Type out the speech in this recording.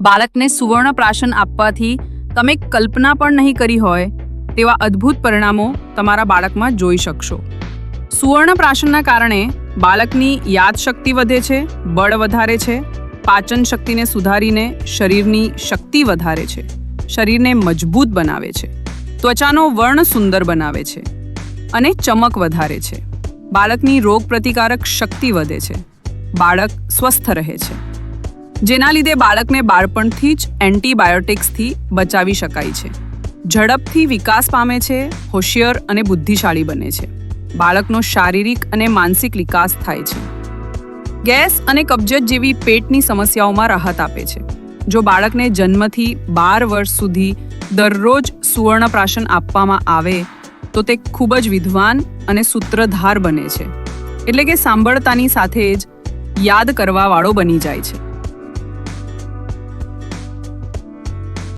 બાળકને સુવર્ણ પ્રાશન આપવાથી તમે કલ્પના પણ નહીં કરી હોય તેવા અદ્ભુત પરિણામો તમારા બાળકમાં જોઈ શકશો. સુવર્ણ પ્રાશનના કારણે બાળકની યાદશક્તિ વધે છે, બળ વધારે છે, પાચન શક્તિને સુધારીને શરીરની શક્તિ વધારે છે, શરીરને મજબૂત બનાવે છે, ત્વચાનો વર્ણ સુંદર બનાવે છે અને ચમક વધારે છે. બાળકની રોગ પ્રતિકારક શક્તિ વધે છે. બાળક સ્વસ્થ રહે છે. જેના લીધે બાળકને બાળપણથી જ એન્ટીબાયોટિક્સથી બચાવી શકાય છે. ઝડપથી વિકાસ પામે છે, હોશિયાર અને બુદ્ધિશાળી બને છે. બાળકનો શારીરિક અને માનસિક વિકાસ થાય છે. ગેસ અને કબજિયાત જેવી પેટની સમસ્યાઓમાં રાહત આપે છે. જો બાળકને જન્મથી બાર વર્ષ સુધી દરરોજ સુવર્ણપ્રાશન આપવામાં આવે, તો તે ખૂબ જ વિદ્વાન અને સૂત્રધાર બને છે. એટલે કે સાંભળતાની સાથે જ યાદ કરવાવાળો બની જાય છે.